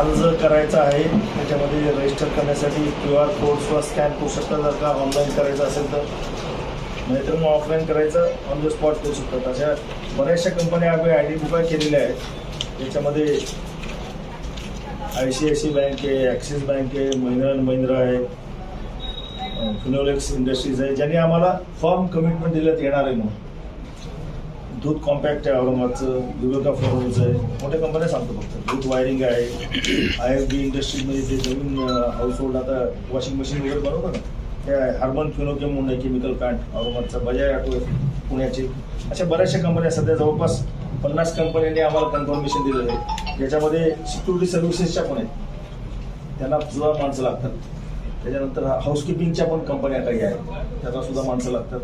अर्ज करायचा आहे त्याच्यामध्ये रजिस्टर करण्यासाठी क्यू आर कोड किंवा स्कॅन करू शकता जर का ऑनलाईन करायचं असेल तर. नाहीतर मग ऑफलाईन करायचं ऑन द स्पॉट करू शकतात. अशा बऱ्याचशा कंपन्या आम्ही आयडेंटिफाय केलेल्या आहेत. त्याच्यामध्ये I C I C bank आहे ॲक्सिस बँक आहे महिंद्रा अँड महिंद्रा आहे फिनोलेक्स इंडस्ट्रीज आहे ज्यांनी आम्हाला फॉर्म कमिटमेंट दिल्यात येणार आहे म्हणून. दूध कॉम्पॅक्ट आहे औरंगाबादचं युरोका फ्लोरच आहे. मोठ्या कंपन्या सांगतो फक्त. दूध वायरिंग आहे. आय एफ बी इंडस्ट्रीजमध्ये ते नवीन हाऊस होल्ड आता वॉशिंग मशीन वगैरे बनवतो ना ते हार्बन फिनोकेम म्हणून आहे केमिकल प्लांट औरंगाबादचा बजाज ऑटो आहे पुण्याची. अशा बऱ्याचशा कंपन्या सध्या जवळपास पन्नास कंपन्यांनी आम्हाला कन्फर्मेशन दिलेलं आहे. ज्याच्यामध्ये सिक्युरिटी सर्व्हिसेसच्या पण आहेत. त्यांना सुद्धा माणसं लागतात. त्याच्यानंतर हाऊसकीपिंगच्या पण कंपन्या काही आहेत. त्यांना सुद्धा माणसं लागतात.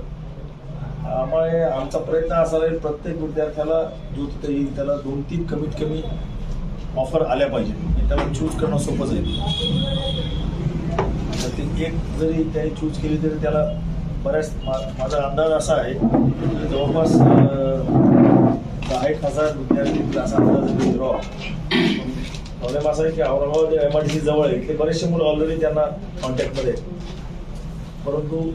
त्यामुळे आमचा प्रयत्न असा राहील प्रत्येक विद्यार्थ्याला जो तिथे येईल त्याला दोन तीन कमीत कमी ऑफर आल्या पाहिजे त्याला चूज करणं सोपं जाईल. तर ते एक जरी त्याने चूज केली तरी त्याला बऱ्याच मा- माझा अंदाज असा आहे की जवळपास दहा एक हजार विद्यार्थी असा अंदाज विड्रॉ प्रॉब्लेम असा आहे की Aurangabad M I D C जवळ आहे इथले बरेचसे मुलं ऑलरेडी त्यांना कॉन्टॅक्टमध्ये आहेत. परंतु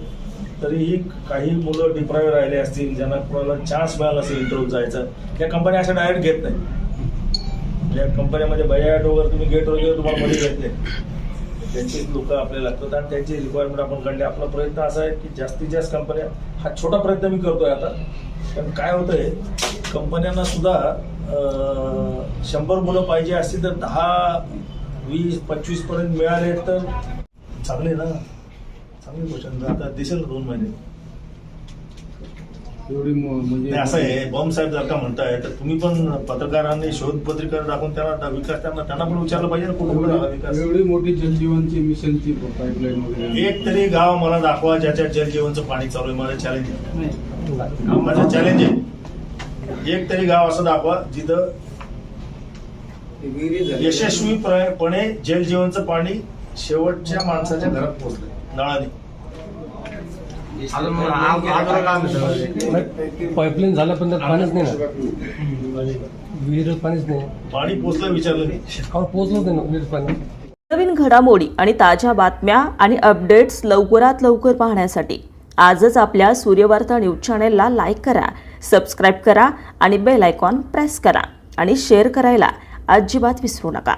तरीही काही मुलं डिप्राईव्ह राहिले असतील ज्यांना कोणाला चान्स मिळाला असेल इंटरव्ह्यू जायचा त्या कंपन्या अशा डायरेक्ट घेत नाही. या कंपन्यामध्ये बयाट वगैरे तुम्ही गेट वगैरे तुम्हाला मध्ये घेत नाही त्यांचे लोक आपल्याला लागतात आणि त्यांची रिक्वायरमेंट आपण काढली आपला प्रयत्न असा आहे की जास्तीत जास्त कंपन्या हा छोटा प्रयत्न मी करतोय आता. पण काय होतंय कंपन्यांना सुद्धा शंभर मुलं पाहिजे असतील तर दहा वीस पंचवीसपर्यंत मिळाले तर चांगले ना. चांगली गोष्ट आहे. आता दिसेल ना दोन महिने? एवढी म- म्हणजे असं आहे. बॉम्ब साहेब जर का म्हणताय तर तुम्ही पण पत्रकारांनी शोध पत्रिका दाखवून त्यांना विकास त्यांना त्यांना पण विचारलं पाहिजे ना कुठं कुठं झाला विकास. एवढी मोठी जलजीवनची मिशनची पाईपलाईन वगैरे एक तरी गाव मला दाखवा ज्याच्या जलजीवनचं पाणी चालू आहे. माझं चॅलेंज आहे. माझं चॅलेंज आहे. एक तरी गाव असं दाखवा जिथं. यशस्वीपणे जलजीवनचं पाणी शेवटच्या माणसाच्या घरात पोहोचलं नळाने. पाईपलाईन झालं पण त्यात पाणीच नाही ना. विहिरीत पाणीच नाही. पाणी पोचलं विचारलं नाही अहो पोचलंच नाही ना विहिरीत पाणी. नवीन घडामोडी आणि ताज्या बातम्या आणि अपडेट्स लवकरात लवकर पाहण्यासाठी आजच आपल्या सूर्यवार्ता न्यूज चॅनेलला लाईक करा सबस्क्राईब करा आणि बेल आयकॉन प्रेस करा आणि शेअर करायला अजिबात विसरू नका.